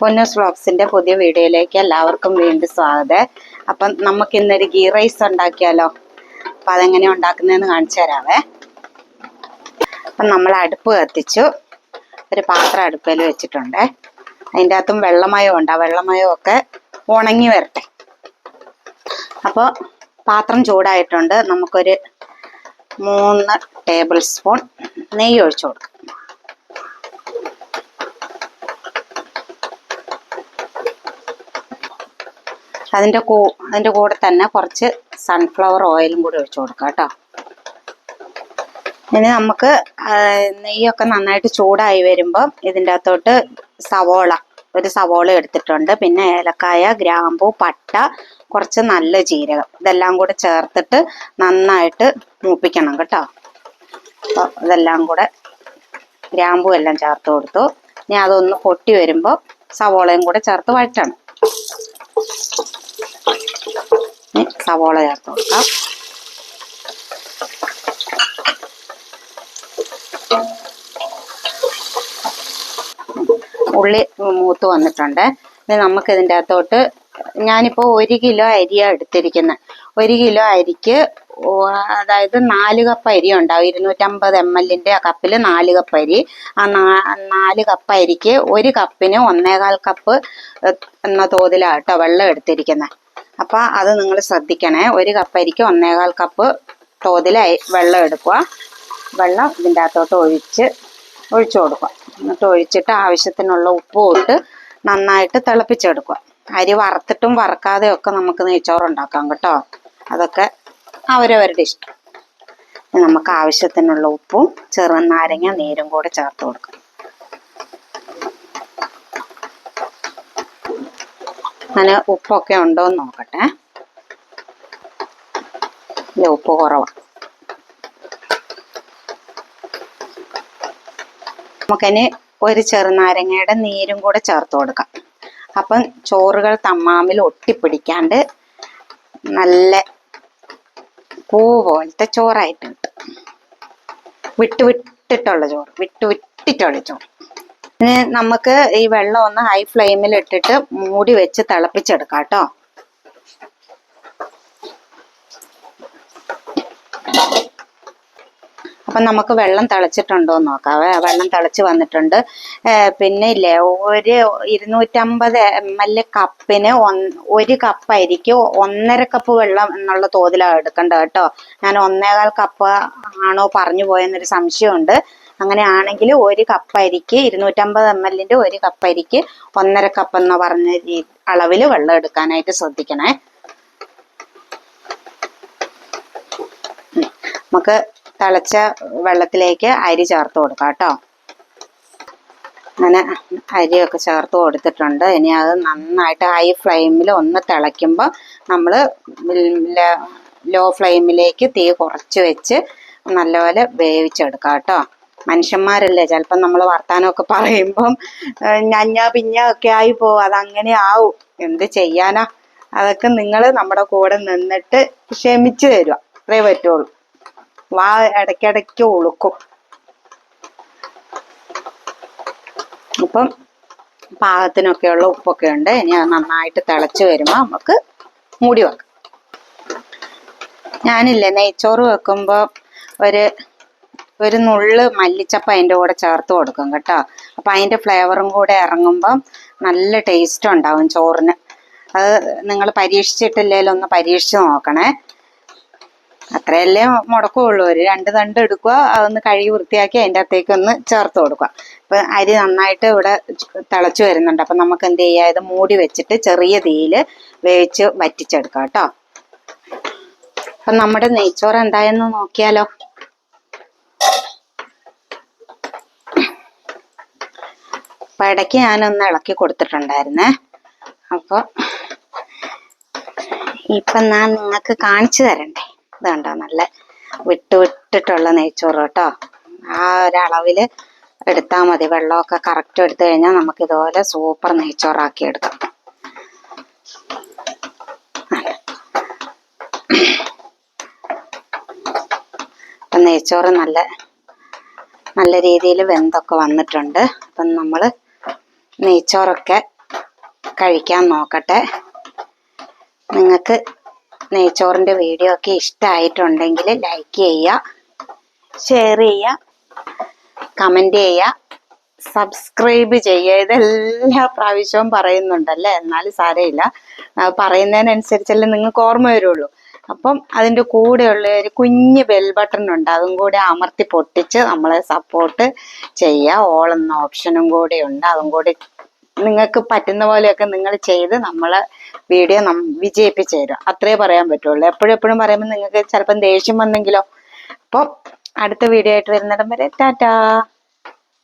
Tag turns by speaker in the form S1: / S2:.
S1: പൊന്നൂസ് വ്ളോഗ്സിന്റെ പുതിയ വീഡിയോയിലേക്ക് എല്ലാവർക്കും വീണ്ടും സ്വാഗതം. അപ്പം നമുക്ക് ഇന്നൊരു ഗീ റൈസ് ഉണ്ടാക്കിയാലോ? അപ്പം അതെങ്ങനെ ഉണ്ടാക്കുന്നതെന്ന് കാണിച്ചു തരാവേ. അപ്പം നമ്മൾ അടുപ്പ് കത്തിച്ചു. ഒരു പാത്രം അടുപ്പിൽ വെച്ചിട്ടുണ്ട്. അതിന്റെ അകത്തും വെള്ളമയം ഉണ്ട്. ആ വെള്ളമയം ഒക്കെ ഉണങ്ങി വരട്ടെ. അപ്പോൾ പാത്രം ചൂടായിട്ടുണ്ട്. നമുക്കൊരു മൂന്ന് ടേബിൾ സ്പൂൺ നെയ്യ് ഒഴിച്ചു കൊടുക്കാം. അതിന്റെ കൂ അതിന്റെ കൂടെ തന്നെ കുറച്ച് സൺഫ്ലവർ ഓയിലും കൂടി ഒഴിച്ചു കൊടുക്കാം കേട്ടോ. ഇനി നമുക്ക് നെയ്യൊക്കെ നന്നായിട്ട് ചൂടായി വരുമ്പം ഇതിന്റെ അകത്തോട്ട് സവോള ഒരു സവോള എടുത്തിട്ടുണ്ട്. പിന്നെ ഏലക്കായ ഗ്രാമ്പു പട്ട കുറച്ച് നല്ല ജീരകം. ഇതെല്ലാം കൂടെ ചേർത്തിട്ട് നന്നായിട്ട് മൂപ്പിക്കണം കേട്ടോ. അപ്പോൾ ഇതെല്ലാം കൂടെ ഗ്രാമ്പു എല്ലാം ചേർത്ത് കൊടുത്തു. ഇനി അതൊന്ന് പൊട്ടി വരുമ്പോൾ സവോളയും കൂടെ ചേർത്ത് വഴറ്റണം ഇനി സവോള ചേർത്ത് കൊടുക്കാം ഉള്ളി മൂത്ത് വന്നിട്ടുണ്ട്. ഇനി നമുക്ക് ഇതിന്റെ അകത്തോട്ട് ഞാനിപ്പോൾ ഒരു കിലോ അരിയാണ് എടുത്തിരിക്കുന്നത് ഒരു കിലോ അരിക്ക് അതായത് നാല് കപ്പ് അരി ഉണ്ടാവും. ഇരുന്നൂറ്റമ്പത് എം എല്ലിന്റെ കപ്പിൽ നാല് കപ്പ് അരി. ആ നാല് കപ്പ് അരിക്ക് ഒരു കപ്പിന് ഒന്നേകാൽ കപ്പ് എന്ന തോതിലാണ് കേട്ടോ വെള്ളം എടുത്തിരിക്കുന്നത് അപ്പം അത് നിങ്ങൾ ശ്രദ്ധിക്കണേ. ഒരു കപ്പ് അരിക്ക് ഒന്നേകാൽ കപ്പ് തോതിൽ വെള്ളം എടുക്കുക. വെള്ളം ഇതിന്റെ അകത്തോട്ട് ഒഴിച്ച് ഒഴിച്ചു കൊടുക്കുക. എന്നിട്ട് ഒഴിച്ചിട്ട് ആവശ്യത്തിനുള്ള ഉപ്പ് ഇട്ട് നന്നായിട്ട് തിളപ്പിച്ചെടുക്കുക. അരി വറുത്തിട്ടും വറക്കാതെയും ഒക്കെ നമുക്ക് നെയ്ച്ചോറ് ഉണ്ടാക്കാം കേട്ടോ. അതൊക്കെ അവരവരുടെ ഇഷ്ടം. നമുക്ക് ആവശ്യത്തിനുള്ള ഉപ്പും ചെറുനാരങ്ങ നീരും കൂടെ ചേർത്ത് കൊടുക്കാം. അങ്ങനെ ഉപ്പൊക്കെ ഉണ്ടോ എന്ന് നോക്കട്ടെ. ഇല്ല ഉപ്പ് കുറവാണ് നമുക്കതിന് ഒരു ചെറുനാരങ്ങയുടെ നീരും കൂടെ ചേർത്ത് കൊടുക്കാം. അപ്പം ചോറുകൾ തമ്മാമിൽ ഒട്ടിപ്പിടിക്കാണ്ട് നല്ല പൂ പോലത്തെ ചോറായിട്ട് കിട്ടും വിട്ട് വിട്ടിട്ടുള്ള ചോറ് വിട്ട് വിട്ടിട്ടുള്ള ചോറ്. ഇനി നമുക്ക് ഈ വെള്ളം ഒന്ന് ഹൈ ഫ്ലെയിമിൽ ഇട്ടിട്ട് മൂടി വെച്ച് തിളപ്പിച്ചെടുക്കാം കേട്ടോ. അപ്പം നമുക്ക് വെള്ളം തിളച്ചിട്ടുണ്ടോ എന്ന് നോക്കാവേ വെള്ളം തിളച്ച് വന്നിട്ടുണ്ട്. പിന്നെ ഇല്ലേ ഒരു ഇരുന്നൂറ്റമ്പത് എം എൽ കപ്പിന് ഒരു കപ്പായിരിക്കും ഒന്നര കപ്പ് വെള്ളം എന്നുള്ള തോതിലാണ് എടുക്കേണ്ടത് കേട്ടോ. ഞാൻ ഒന്നേകാൽ കപ്പ് ആണോ പറഞ്ഞു പോയെന്നൊരു സംശയമുണ്ട്. അങ്ങനെയാണെങ്കിൽ ഒരു കപ്പ് അരിക്ക് ഇരുന്നൂറ്റമ്പത് എം എല്ലിന്റെ ഒരു കപ്പ് അരിക്ക് ഒന്നര കപ്പ് എന്ന് പറഞ്ഞ അളവിൽ വെള്ളം എടുക്കാനായിട്ട് ശ്രദ്ധിക്കണേ. നമുക്ക് തിളച്ച വെള്ളത്തിലേക്ക് അരി ചേർത്ത് കൊടുക്കാം കേട്ടോ. അങ്ങനെ അരിയൊക്കെ ചേർത്ത് കൊടുത്തിട്ടുണ്ട്. ഇനി അത് നന്നായിട്ട് ഹൈ ഫ്ലെയിമിൽ ഒന്ന് തിളയ്ക്കുമ്പോൾ നമ്മൾ ലോ ഫ്ലെയിമിലേക്ക് തീ കുറച്ച് വെച്ച് നല്ലപോലെ വേവിച്ചെടുക്കാം കേട്ടോ. മനുഷ്യന്മാരല്ലേ? ചിലപ്പം നമ്മൾ വർത്താനമൊക്കെ പറയുമ്പം ഞഞ്ഞ പിഞ്ഞ ഒക്കെ ആയി പോവും. അതങ്ങനെ ആവും. എന്ത് ചെയ്യാനാ? അതൊക്കെ നിങ്ങൾ നമ്മുടെ കൂടെ നിന്നിട്ട് ക്ഷമിച്ചു തരുക അത്രേ പറ്റുള്ളൂ. വാ ഇടയ്ക്കിടയ്ക്ക് ഒളുക്കും. അപ്പം പാകത്തിനൊക്കെയുള്ള ഉപ്പൊക്കെ ഉണ്ട്. ഇനി അത് നന്നായിട്ട് തിളച്ച് വരുമ്പോൾ നമുക്ക് മൂടി വെക്കാം. ഞാനില്ലേ നെയ്ച്ചോറ് വെക്കുമ്പോൾ ഒരു ഒരു നുള്ള് മല്ലിച്ചപ്പ് അതിന്റെ കൂടെ ചേർത്ത് കൊടുക്കും കേട്ടോ. അപ്പം അതിന്റെ ഫ്ലേവറും കൂടെ ഇറങ്ങുമ്പം നല്ല ടേസ്റ്റ് ഉണ്ടാവും ചോറിന്. അത് നിങ്ങൾ പരീക്ഷിച്ചിട്ടില്ലേലും ഒന്ന് പരീക്ഷിച്ച് നോക്കണേ. അത്രയല്ലേ മുടക്കുള്ളൂ. ഒരു രണ്ട് തണ്ട് എടുക്കുക അതൊന്ന് കഴുകി വൃത്തിയാക്കി അതിന്റെ അകത്തേക്ക് ഒന്ന് ചേർത്ത് കൊടുക്കുക. അപ്പം അരി നന്നായിട്ട് ഇവിടെ തിളച്ച് വരുന്നുണ്ട്. അപ്പം നമുക്ക് എന്ത് ചെയ്യുക ഇത് മൂടി വെച്ചിട്ട് ചെറിയ തീയിൽ വേവിച്ച് വറ്റിച്ചെടുക്കാം കേട്ടോ. അപ്പം നമ്മുടെ നെയ്ച്ചോറ് എന്തായെന്ന് നോക്കിയാലോ? അപ്പം ഇടയ്ക്ക് ഞാനൊന്ന് ഇളക്കി കൊടുത്തിട്ടുണ്ടായിരുന്നേ. അപ്പോൾ ഇപ്പം ഞാൻ നിങ്ങൾക്ക് കാണിച്ചു തരണ്ടേ. ഇതുണ്ടോ നല്ല വിട്ട് വിട്ടിട്ടുള്ള നെയ്ച്ചോറ് കേട്ടോ. ആ ഒരളവിൽ എടുത്താൽ മതി. വെള്ളമൊക്കെ കറക്റ്റ് എടുത്തു കഴിഞ്ഞാൽ നമുക്ക് ഇതുപോലെ സൂപ്പർ നെയ്ച്ചോറാക്കി എടുക്കാം. നെയ്ച്ചോറ് നല്ല നല്ല രീതിയിൽ വെന്തൊക്കെ വന്നിട്ടുണ്ട്. അപ്പം നമ്മൾ നെയ്ച്ചോറൊക്കെ കഴിക്കാൻ നോക്കട്ടെ. നിങ്ങൾക്ക് നെയ്ച്ചോറിന്റെ വീഡിയോ ഒക്കെ ഇഷ്ടമായിട്ടുണ്ടെങ്കിൽ ലൈക്ക് ചെയ്യുക ഷെയർ ചെയ്യുക കമന്റ് ചെയ്യുക സബ്സ്ക്രൈബ് ചെയ്യുക. ഇതെല്ലാ പ്രാവശ്യവും പറയുന്നുണ്ടല്ലേ എന്നാലും സാരമില്ല. പറയുന്നതിനനുസരിച്ചല്ലേ നിങ്ങൾക്ക് ഓർമ്മ വരുള്ളൂ. അപ്പം അതിന്റെ കൂടെയുള്ള ഒരു കുഞ്ഞ് ബെൽ ബട്ടൺ ഉണ്ട്. അതും കൂടെ അമർത്തി പൊട്ടിച്ച് നമ്മളെ സപ്പോർട്ട് ചെയ്യുക ഓൾ എന്ന ഓപ്ഷനും കൂടെ ഉണ്ട്. അതും കൂടി നിങ്ങൾക്ക് പറ്റുന്ന പോലെയൊക്കെ നിങ്ങൾ ചെയ്ത് നമ്മളെ വീഡിയോ നം വിജയിപ്പിച്ച് തരും അത്രേ പറയാൻ പറ്റുള്ളൂ. എപ്പോഴും എപ്പോഴും പറയുമ്പോൾ നിങ്ങൾക്ക് ചിലപ്പം ദേഷ്യം വന്നെങ്കിലോ. അപ്പോൾ അടുത്ത വീഡിയോ ആയിട്ട് വരുന്നിടം വരെ ടാറ്റാ!